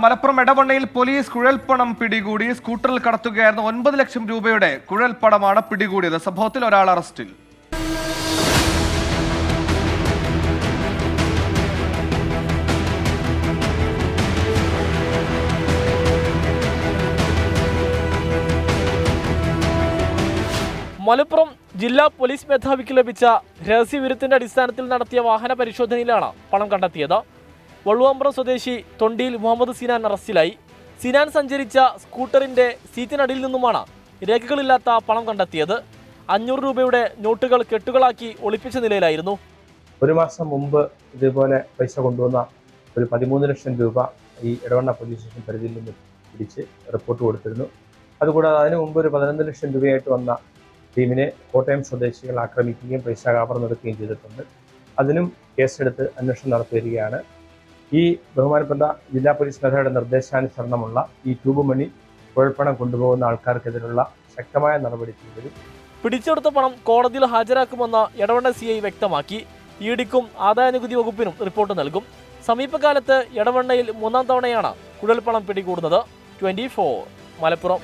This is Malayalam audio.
മലപ്പുറം എടവണ്ണയിൽ പോലീസ് കുഴൽപ്പണം പിടികൂടി സ്കൂട്ടറിൽ കടത്തുകയായിരുന്ന ഒൻപത് ലക്ഷം രൂപയുടെ കുഴൽപ്പണമാണ് പിടികൂടിയത്. സംഭവത്തിൽ ഒരാൾ അറസ്റ്റിൽ. മലപ്പുറം ജില്ലാ പോലീസ് മേധാവിക്ക് ലഭിച്ച രഹസ്യവിവരത്തിന്റെ അടിസ്ഥാനത്തിൽ നടത്തിയ വാഹന പരിശോധനയിലാണ് പണം കണ്ടെത്തിയത്. വള്ളുവമ്പ്രം സ്വദേശി തൊണ്ടിയിൽ മുഹമ്മദ് സിനാൻ അറസ്റ്റിലായി. സിനാൻ സഞ്ചരിച്ച സ്കൂട്ടറിന്റെ സീറ്റിനടിയിൽ നിന്നുമാണ് രേഖകളില്ലാത്ത പണം കണ്ടെത്തിയത്. അഞ്ഞൂറ് രൂപയുടെ നോട്ടുകൾ കെട്ടുകളാക്കി ഒളിപ്പിച്ച നിലയിലായിരുന്നു. ഒരു മാസം മുമ്പ് ഇതുപോലെ പൈസ കൊണ്ടുവന്ന ഒരു പതിമൂന്ന് ലക്ഷം രൂപ ഈ ഇടവണ്ണ പോലീസ് സ്റ്റേഷൻ പരിധിയിൽ നിന്ന് പിടിച്ച് റിപ്പോർട്ട് കൊടുത്തിരുന്നു. അതുകൂടാതെ അതിനു മുമ്പ് ഒരു പതിനൊന്ന് ലക്ഷം രൂപയായിട്ട് വന്ന ടീമിനെ കോട്ടയം സ്വദേശികൾ ആക്രമിക്കുകയും പൈസ കവർന്നെടുക്കുകയും ചെയ്തിട്ടുണ്ട്. അതിനും കേസെടുത്ത് അന്വേഷണം നടത്തി ഈ ബഹുമാനപ്പെട്ട ജില്ലാ പോലീസ് മേധാവിയുടെ നിർദ്ദേശാനുസരണമുള്ള ഈ ട്യൂബ് മണി കുഴൽപ്പണം കൊണ്ടുപോകുന്ന ആൾക്കാർക്കെതിരെയുള്ള ശക്തമായ നടപടി സ്വീകരിക്കും പിടിച്ചെടുത്ത പണം കോടതിയിൽ ഹാജരാക്കുമെന്ന എടവണ്ണ സി ഐ വ്യക്തമാക്കി. ഇ ഡിക്കും ആദായനികുതി വകുപ്പിനും റിപ്പോർട്ട് നൽകും. സമീപകാലത്ത് എടവണ്ണയിൽ മൂന്നാം തവണയാണ് കുഴൽപ്പണം പിടികൂടുന്നത്. ട്വന്റി മലപ്പുറം.